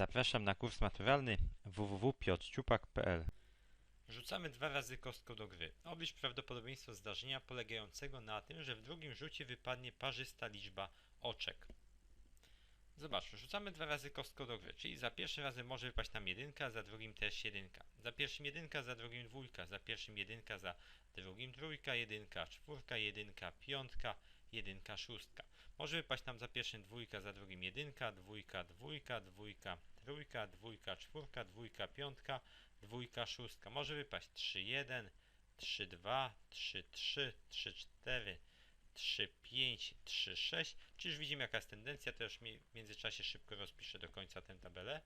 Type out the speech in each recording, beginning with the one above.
Zapraszam na kurs maturalny www.piotrciupak.pl Rzucamy dwa razy kostką do gry. Oblicz prawdopodobieństwo zdarzenia polegającego na tym, że w drugim rzucie wypadnie parzysta liczba oczek. Zobaczmy, rzucamy dwa razy kostką do gry, czyli za pierwszym razem może wypaść nam jedynka, za drugim też jedynka. Za pierwszym jedynka, za drugim dwójka, za pierwszym jedynka, za drugim trójka, jedynka, czwórka, jedynka, piątka, jedynka, szóstka. Może wypaść nam za pierwszym dwójka, za drugim jedynka, dwójka, dwójka, dwójka, trójka, dwójka, czwórka, dwójka, piątka, dwójka, szóstka. Może wypaść 3, 1, 3, 2, 3, 3, 3, 4, 3, 5, 3, 6. Czy już widzimy jaka jest tendencja, to już w międzyczasie szybko rozpiszę do końca tę tabelę.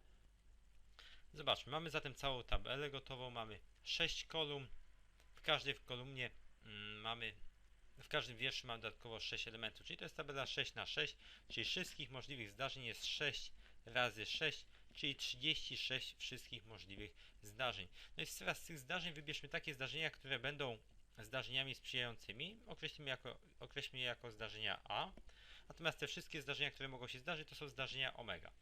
Zobaczmy, mamy zatem całą tabelę gotową, mamy 6 kolumn. W każdej w kolumnie mm, mamy, w każdym wierszu mamy dodatkowo 6 elementów, czyli to jest tabela 6 na 6, czyli wszystkich możliwych zdarzeń jest 6 razy 6, czyli 36 wszystkich możliwych zdarzeń. No i teraz z tych zdarzeń wybierzmy takie zdarzenia, które będą zdarzeniami sprzyjającymi, określimy, jako, określmy je jako zdarzenia A. Natomiast te wszystkie zdarzenia, które mogą się zdarzyć, to są zdarzenia omega.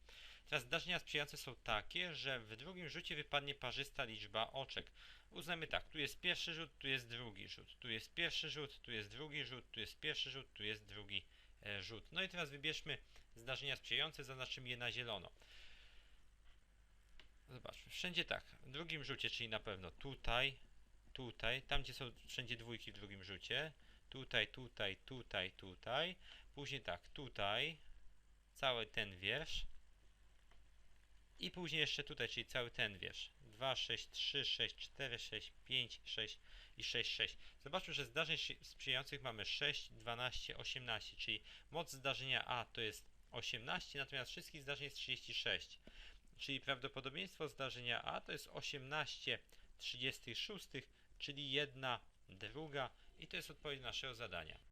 Teraz zdarzenia sprzyjające są takie, że w drugim rzucie wypadnie parzysta liczba oczek. Uznajmy tak, tu jest pierwszy rzut, tu jest drugi rzut, tu jest pierwszy rzut, tu jest drugi rzut, tu jest pierwszy rzut, tu jest drugi e, rzut. No i teraz wybierzmy zdarzenia sprzyjające, zaznaczymy je na zielono. Zobaczmy, wszędzie tak, w drugim rzucie, czyli na pewno tutaj, tutaj, tam gdzie są wszędzie dwójki w drugim rzucie, tutaj, tutaj, tutaj, tutaj, później tak, tutaj, cały ten wiersz. I później jeszcze tutaj, czyli cały ten wiersz. 2, 6, 3, 6, 4, 6, 5, 6 i 6, 6. Zobaczmy, że zdarzeń sprzyjających mamy 6, 12, 18, czyli moc zdarzenia A to jest 18, natomiast wszystkich zdarzeń jest 36. Czyli prawdopodobieństwo zdarzenia A to jest 18 36, czyli 1 druga i to jest odpowiedź naszego zadania.